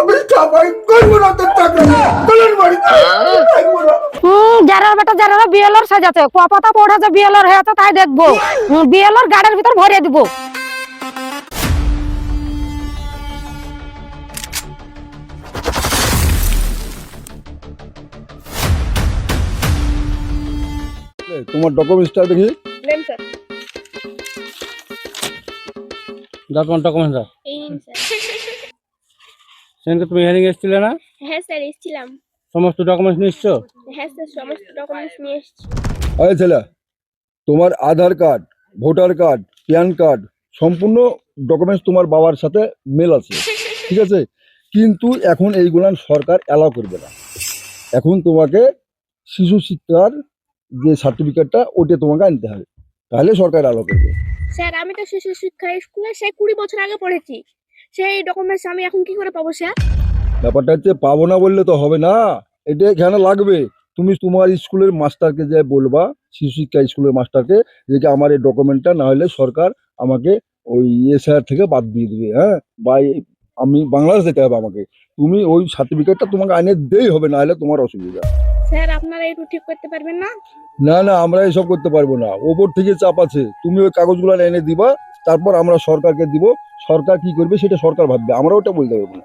আমি করব না তোর চাকরি চলেন বাড়িতে থাকব না হুম যারা বেটা যারা বিএলআর সাজাতে কপাতা পড়েছে বিএলআর হয়েছে তাই দেখব। বিএলআর গাড়ির ভিতর ভরে দিব। তোমার ডকুমেন্টসটা দেখি? নেন স্যার। ডকুমেন্ট দাও এই নিন স্যার। সেদিনকে তুমি হিয়ারিং এসেছিলে না? হ্যাঁ স্যার এসেছিলাম। সমস্ত ডকুমেন্টস নিশ্চো হ্যাঁ স্যার সমস্ত ডকুমেন্টস নিয়ে এসেছি। আরে ছেলে তোমার Aadhaar card voter card PAN card সম্পূর্ণ ডকুমেন্টস তোমার বাবার সাথে মেল আছে ঠিক আছে? কিন্তু এখন এইগুলান সরকার অ্যালাউ করবে না। এখন তোমাকে শিশু শিক্ষার যে সার্টিফিকেটটা ওটা তোমাকে আনতে হবে। তাহলে সরকার অ্যালাউ করবে। স্যার আমি তো শিশু শিক্ষা স্কুলে সেই কুড়ি বছর আগে পড়েছি। সেই ডকুমেন্টস আমি এখন কি করে পাবো স্যার? ব্যাপারটা হচ্ছে পাবো না বললে তো হবে না। এটা এখানে লাগবে। তুমি তোমার স্কুলের মাস্টারকে যে বলবা শিশু শিক্ষা স্কুলের মাস্টারকে যে কি আমার এই ডকুমেন্টটা না হলে সরকার আমাকে ওই এসআর থেকে বাদ দিয়ে দিবে হ্যাঁ? বা আমি বাংলাদেশ যেতে হবে আমাকে। তুমি ওই সার্টিফিকেটটা তোমাকে আইনে দেই হবে না হলে তোমার অসুবিধা। স্যার আপনারা একটু ঠিক করতে পারবেন না? না না আমরা এসব করতে পারব না। ওপর থেকে চাপ আছে। তুমি ওই কাগজগুলো এনে দিবা তারপর আমরা সরকারকে দিব। সরকার কি করবে সেটা সরকার ভাববে আমরা ওটা বলতে পারব না।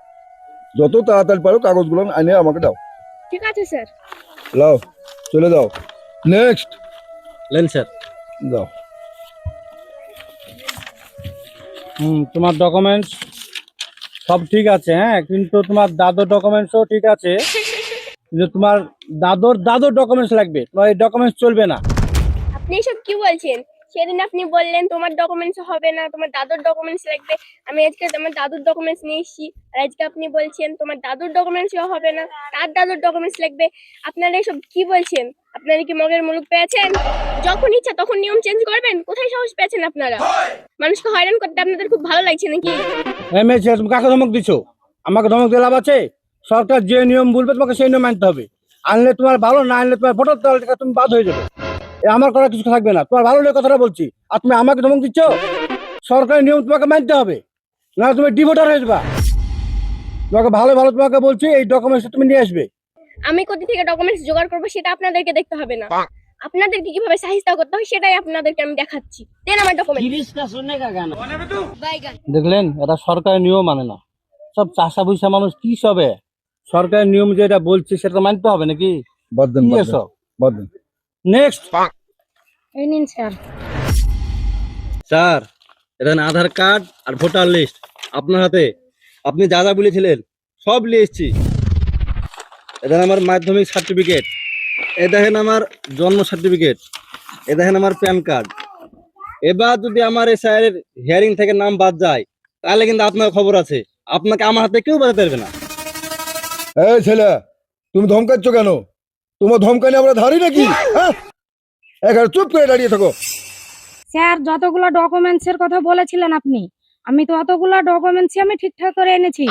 যত তাড়াতাড়ি পারো কাগজগুলো এনে আমাকে দাও। ঠিক আছে স্যার। লাও চলে যাও। Next lane sir. দাও। হুম তোমার ডকুমেন্টস সব ঠিক আছে হ্যাঁ? কিন্তু তোমার দাদর ডকুমেন্টসও ঠিক আছে। কিন্তু তোমার দাদর দাদর ডকুমেন্টস লাগবে তোমার এই ডকুমেন্টস চলবে না। আপনি এসব কি বলছেন? সেদিন আপনি বললেন, তোমার ডকুমেন্টস হবে না, তোমার দাদুর ডকুমেন্টস লাগবে। আমি আজকে আমার দাদুর ডকুমেন্টস নিয়ে এসেছি। আর আজকে আপনি বলছেন, তোমার দাদুর ডকুমেন্টসও হবে না, তার দাদুর ডকুমেন্টস লাগবে। আপনারা এসব কি বলছেন? আপনারা কি মগের মুলুক পেয়েছেন? যখন ইচ্ছা তখন নিয়ম চেঞ্জ করবেন? কোথায় সাহস পেয়েছেন আপনারা? মানুষকে হয়রান করতে আপনাদের খুব ভালো লাগছে নাকি? কাকে ধমক দিছো? আমাকে ধমক দিয়ে লাভ আছে? সরকার যে নিয়ম বলবে তোমাকে সেই নিয়ম মানতে হবে। আনলে তোমার ভালো, না আনলে তোমার ভোটার তুমি বাদ হয়ে যাবে। আমার করার কিছু থাকবে না। তোমার ভালো লাগে কথাটা বলছি। আর তুমি আমাকে ধমক দিচ্ছ? সরকারের নিয়ম তোমাকে মানতে হবে। না তুমি ডিভোটার হয়ে যাবা। তোমাকে ভালো ভালো তোমাকে বলছি এই ডকুমেন্টস তুমি নিয়ে আসবে। আমি কোথা থেকে ডকুমেন্টস জোগাড় করব সেটা আপনাদেরকে দেখতে হবে না। আপনাদেরকে কীভাবে সাহিস্তা করতে হয় সেটাই আপনাদেরকে আমি দেখাচ্ছি। দেন আমার ডকুমেন্ট দেখলেন এটা সরকারের নিয়ম মানে না। সব চাষা বুঝা মানুষ কি সবে? সরকারের নিয়ম যেটা বলছে সেটা মানতে হবে নাকি? বাদ দেন নেক্সট এই নিন স্যার। স্যার এখানে আধার কার্ড আর ভোটার লিস্ট। আপনার হাতে। আপনি যা যা বলেছিলেন সব নিয়ে এসছি। এখানে আমার মাধ্যমিক সার্টিফিকেট এ দেখেন আমার জন্ম সার্টিফিকেট এ দেখেন আমার প্যান কার্ড। এবার যদি আমার এই স্যারের হিয়ারিং থেকে নাম বাদ যায় তাহলে কিন্তু আপনার খবর আছে। আপনাকে আমার হাতে কেউ বাজাতে পারবে না। এই ছেলে তুমি ধমকাচ্ছ কেন? তোমার ধমকানি আমরা ধারি নাকি? হ্যাঁ? এখানে চুপ করে দাঁড়িয়ে থাকো। স্যার যতগুলো ডকুমেন্টস এর কথা বলেছিলেন আপনি আমি তো অতগুলো ডকুমেন্টস আমি ঠিকঠাক করে এনেছি।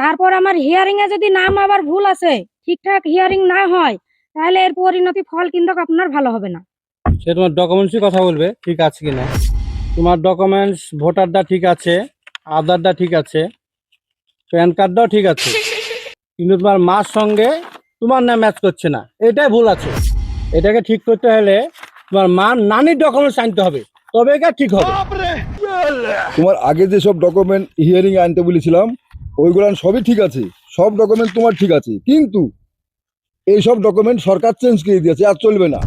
তারপর আমার হিয়ারিং এ যদি নাম আবার ভুল আছে ঠিকঠাক হিয়ারিং না হয় তাহলে এর পরিণতি ফল কিন্তু আপনার ভালো হবে না। সে তোমার ডকুমেন্টসই কথা বলবে ঠিক আছে কিনা? তোমার ডকুমেন্টস ভোটারটা ঠিক আছে আধারটা ঠিক আছে প্যান কার্ডটাও ঠিক আছে। কিন্তু তোমার মার সঙ্গে তোমার নাম ম্যাচ করছে না। এটাই ভুল আছে। এটাকে ঠিক করতে হলে তোমার মা নানির ডকুমেন্টস আনতে হবে। তবে এটা ঠিক হবে। তোমার আগে যে সব ডকুমেন্ট হিয়ারিং আনতে বলেছিলাম, ওইগুলো সবই ঠিক আছে। সব ডকুমেন্ট তোমার ঠিক আছে। কিন্তু এই সব ডকুমেন্ট সরকার চেঞ্জ করে দিয়েছে, আর চলবে না।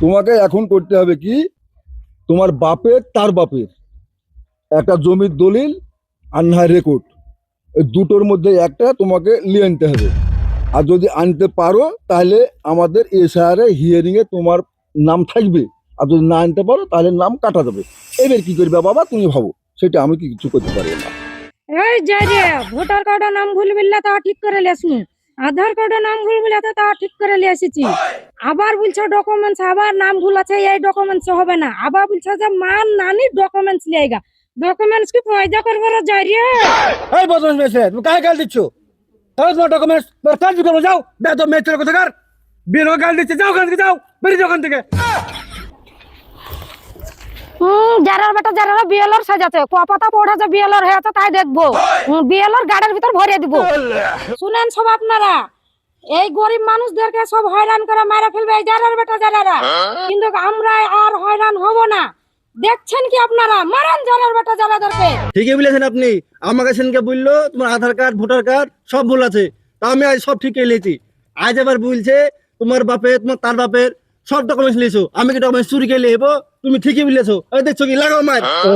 তোমাকে এখন করতে হবে কি? তোমার বাপের, তার বাপের একটা জমির দলিল আর না রেকর্ড দুটোর মধ্যে একটা তোমাকে নিয়ে আনতে হবে। আর যদি আনতে পারো তাহলে আমাদের এসআরে হিয়ারিংয়ে তোমার নাম থাকবে। আর যদি না আনতে পারো তাহলে নাম কাটা যাবে। এবার কি করবে বাবা তুমি ভাবো। সেটা আমি কি কিছু করতে পারব না। এই যাই রে ভোটার কার্ডের নাম ভুল বিল্লা তা ঠিক করে লেসনি আধার কার্ডের নাম ভুল বিল্লা তা ঠিক করে লিয়ে এসেছি। আবার বলছো ডকুমেন্টস আবার নাম ভুল আছে এই ডকুমেন্টস হবে না। আবার বলছো যে মান নানি ডকুমেন্টস লিয়েগা ডকুমেন্টস কি পয়দা করব রে যাই রে এই বদমাস মেয়ে তুমি কাকে গাল দিচ্ছ? তোমার ডকুমেন্টস তোমার কাজ করব যাও বেদ মেয়ে ছেলে কোথাকার বিয়ে গাল দিচ্ছে যাও ওখান থেকে যাও। বেরিয়ে যাও ওখান থেকে। হুম যারার বেটা বিএলআর সাজাতে ক পাতা পড়েছে বিএলআর হয়েছে তাই দেখব। বিএলআর গাড়ির ভিতর ভরিয়ে দিব। শুনেন সব আপনারা এই গরিব মানুষদেরকে সব হয়রান করে মারা ফেলবে এই যারার বেটা যারারা। কিন্তু আমরা আর হয়রান হব না। দেখছেন কি আপনারা? মারান যারার বেটা যারাদেরকে ঠিকই বলেছেন আপনি। আমাকে সেদিনকে বলল তোমার আধার কার্ড ভোটার কার্ড সব ভুল আছে। তা আমি আজ সব ঠিক নিয়েছি আজ আবার বলছে তোমার বাপের তোমার তার বাপের সব ডকুমেন্টস নিয়েছো আমি কি ডকুমেন্টস চুরি করে নেব তুমি ঠিকই বলেছ। এই দেখছ কি? লাগাও মার ও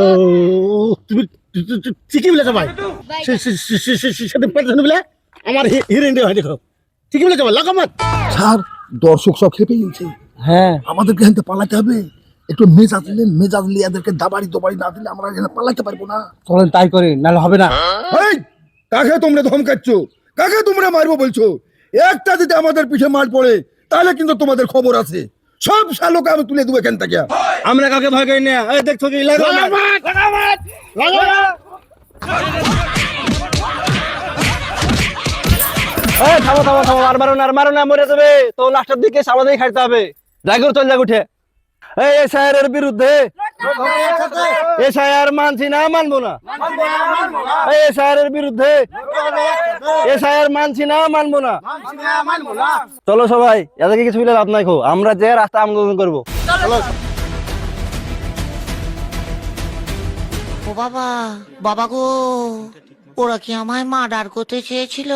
তুমি ঠিকই বলেছ ভাই। সে- সে- সে- সে- সে- সে- সেটা পেছনে বলে আমার হিরেন হয় দেখো। ঠিকই বলেছ লাগাও মার স্যার দর্শক সব খেপে গেছে। হ্যাঁ। আমাদেরকে থেকে পালাতে হবে। একটু মেজাজ দিলেন মেজাজ দিলে এদেরকে দাবাড়ি দোবাড়ি না দিলে আমরা এখানে পালাতে পারব না। চলেন তাই করি নাহলে হবে না। এই কাকে তোমরা ধমকাচ্ছ? কাকে তোমরা মারবো বলছো? একটা যদি আমাদের পিঠে মার পড়ে তাহলে কিন্তু তোমাদের খবর আছে। সব শালোকে আমি তুলে দেবো এখান থেকে। আমরা কাকে ভয় করি না। এই দেখছ কি এই থামো থামো থামো আর মারো না আর মারো না মরে যাবে। তো লাস্টের দিকে আমাদেরই খাইতে হবে। জাগর চল জাগ উঠে। এই এই স্যারের বিরুদ্ধে এ স্যার মানছি না মানবো না। এই স্যারের বিরুদ্ধে এ স্যার মানছি না মানবো না। চলো সবাই এদেরকে কিছু বলে লাভ নাই খো। আমরা যে রাস্তা আন্দোলন করব। ও বাবা বাবা গো ওরা কি আমায় মার্ডার করতে চেয়েছিল?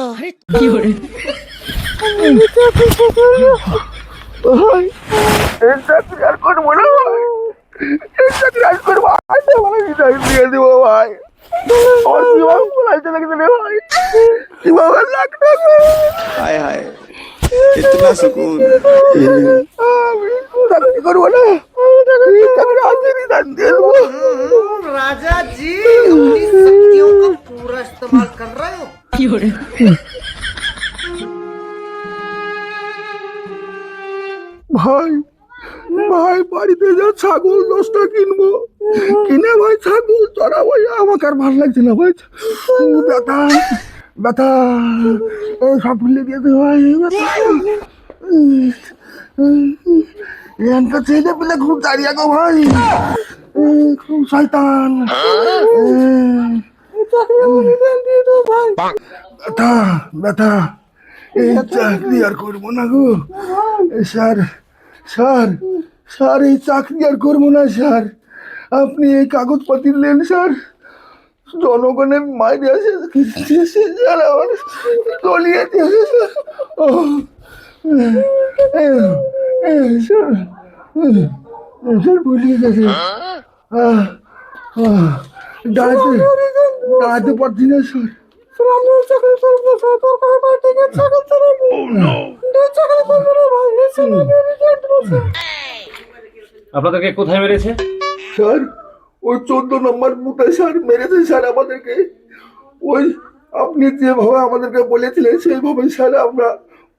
हाय हाय कितना सुकून राजा जी अपनी शक्तियों का पूरा इस्तेमाल कर रहे हो ভাই ভাই বাড়িতে যা ছাগল দশটা কিনবো। কিনে ভাই ছাগল চড়া ভাই আমাকে আর ভালো লাগছে না ভাই। ব্যথা ব্যথা। ও সব ফুলে দিয়েছে ভাই ব্যথা। ছেলে পেলে খুব দাঁড়িয়ে গো ভাই। খুব শয়তান। ব্যথা ব্যথা। এই চাকরি আর করব না গো। স্যার স্যার স্যার এই চাকরি আর করব না স্যার। আপনি এই কাগজপত্র নেন স্যার। জনগণের মাইরে আসে স্যার আমার তলিয়ে দিয়েছে স্যার। ও এ, এ, স্যার। আপনাদেরকে কোথায় মেরেছে? স্যার, ওই চোদ্দ নম্বর বুথে স্যার মেরেছে স্যার আমাদেরকে। ওই আপনি যেভাবে আমাদেরকে বলেছিলেন, সেইভাবে স্যার আমরা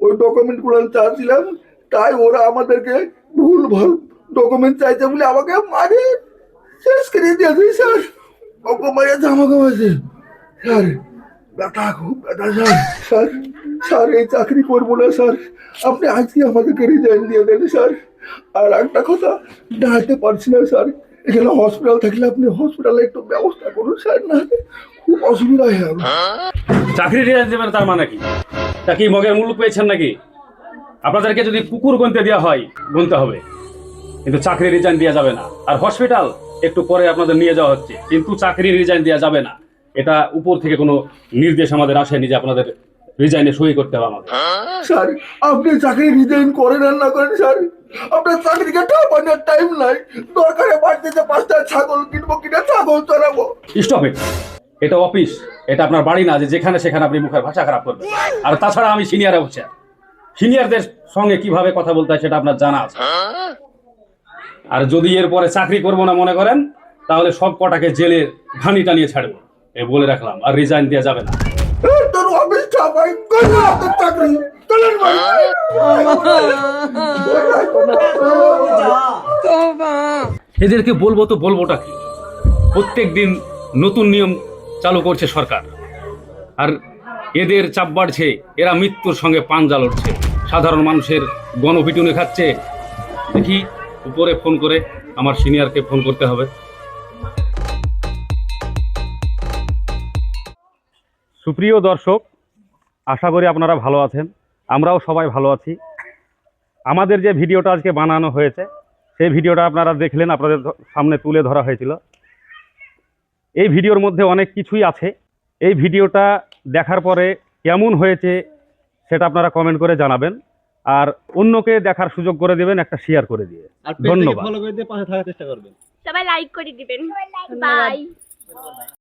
ওই ডকুমেন্টগুলো চাচ্ছিলাম। তাই ওরা আমাদেরকে ভুল ভালো ডকুমেন্ট চাইছে বলে আমাকে মারে। শেষ করে দিয়েছে স্যার। ওকে মারিয়েছে আমাকে মারিয়েছে স্যার ব্যথা খুব ব্যথা স্যার। স্যার স্যার, এই চাকরি করব না, স্যার। আপনি আজকে আমাদেরকে রিজাইন দিয়ে দেন, স্যার। আর একটা কথা দাঁড়াতে পারছি না, স্যার। এখানে হসপিটাল থাকলে আপনি হসপিটালে একটু ব্যবস্থা করুন, স্যার না খুব অসুবিধা হয়ে চাকরি রেজাল্ট দেবেন তার মানে কি? তা কি মগের মুলুক পেয়েছেন নাকি? আপনাদেরকে যদি কুকুর গুনতে দেওয়া হয়, গুনতে হবে। কিন্তু চাকরি রিজাইন দেওয়া যাবে না। আর হসপিটাল একটু পরে আপনাদের নিয়ে যাওয়া হচ্ছে। কিন্তু চাকরি রিজাইন দেওয়া যাবে না। এটা উপর থেকে কোনো নির্দেশ আমাদের আসেনি যে আপনাদের রিজাইনে সই করতে হবে আমাদের। স্যার আপনি চাকরি রিজাইন করেন আর না করেন স্যার আপনার চাকরিকে টাপানোর টাইম নাই। দরকারে বাড়িতে পাঁচটা ছাগল কিনবো কিনে ছাগল চড়াবো। স্টপ ইট এটা অফিস এটা আপনার বাড়ি না যে যেখানে সেখানে আপনি মুখের ভাষা খারাপ করবেন। আর তাছাড়া আমি সিনিয়র অফিসার সিনিয়রদের সঙ্গে কীভাবে কথা বলতে হয় সেটা আপনার জানা আছে। আর যদি এরপরে চাকরি করব না মনে করেন তাহলে সব কটাকে জেলে ঘানি টানিয়ে ছাড়বো। বলে রাখলাম আর রিজাইন দেওয়া যাবে না। তোর অফিস চাপাই করব চাকরি? চলেন ভাই। এদেরকে বলব তো বলবোটা কি? প্রত্যেক দিন নতুন নিয়ম চালু করছে সরকার। আর এদের চাপ বাড়ছে এরা মৃত্যুর সঙ্গে পাঞ্জা লড়ছে। সাধারণ মানুষের গণপিটুনে খাচ্ছে। দেখি উপরে ফোন করে আমার সিনিয়রকে ফোন করতে হবে। সুপ্রিয় দর্শক আশা করি আপনারা ভালো আছেন। আমরাও সবাই ভালো আছি। আমাদের যে ভিডিওটা আজকে বানানো হয়েছে সেই ভিডিওটা আপনারা দেখলেন আপনাদের সামনে তুলে ধরা হয়েছিল। এই ভিডিওর মধ্যে অনেক কিছুই আছে। এই ভিডিওটা দেখার পরে কেমন হয়েছে সেটা আপনারা কমেন্ট করে জানাবেন। আর অন্যকে দেখার সুযোগ করে দেবেন একটা শেয়ার করে দিয়ে। ধন্যবাদ। ফলো করে দিয়ে পাশে থাকার চেষ্টা করবেন। সবাই লাইক করে দিবেন। বাই